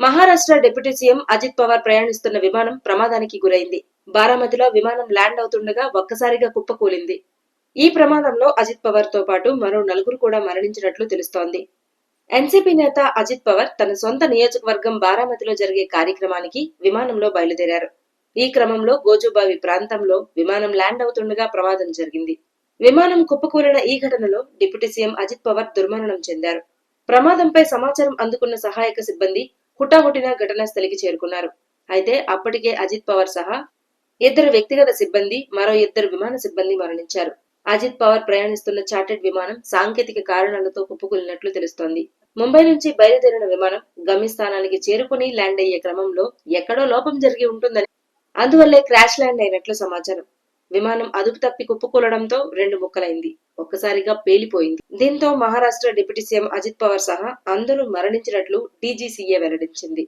Maharashtra deputy CM Ajit Pawar ప్రయాణిస్తున్న విమానం ప్రమాదానికి గురైంది. బారామతిలో విమానం ల్యాండ్ అవుతుండగా ఒక్కసారిగా కుప్పకూలింది ఈ ప్రమాదంలో అజిత్ పవార్తో పాటు మరో నలుగురు కూడా మరణించినట్లు తెలుస్తోంది. ఎన్సీపీ నేత అజిత్ పవార్ తన సొంత నియోజకవర్గం బారామతిలో జరిగే కార్యక్రమానికి విమానంలో బయలుదేరారు. ఈ క్రమంలో గోజుబావి ప్రాంతంలో విమానం ల్యాండ్ అవుతుండగా ప్రమాదం జరిగింది. విమానం కుప్పకూలిన ఈ ఘటనలో డిప్యూటీ సీఎం అజిత్ పవార్ దుర్మరణం చెందారు. ప్రమాదంపై సమాచారం అందుకున్న సహాయక సిబ్బంది హుటాహుటిన ఘటనా స్థలికి చేరుకున్నారు. అయితే అప్పటికే అజిత్ పవార్ సహా ఇద్దరు వ్యక్తిగత సిబ్బంది మరో ఇద్దరు విమాన సిబ్బంది మరణించారు. అజిత్ పవార్ ప్రయాణిస్తున్న చార్టెడ్ విమానం సాంకేతిక కారణాలతో కుప్పకూలినట్లు తెలుస్తోంది. ముంబై నుంచి బయలుదేరిన విమానం గమ్యస్థానానికి చేరుకుని ల్యాండ్ అయ్యే క్రమంలో ఎక్కడో లోపం జరిగి ఉంటుందని అందువల్లే క్రాష్ ల్యాండ్ అయినట్లు సమాచారం. విమానం అదుపు తప్పి కుప్పకూలడంతో రెండు ముక్కలైంది. ఒక్కసారిగా పేలిపోయింది. దీంతో మహారాష్ట్ర డిప్యూటీ సీఎం అజిత్ పవార్ సహా అందరూ మరణించినట్లు డీజీసీఏ వెల్లడించింది.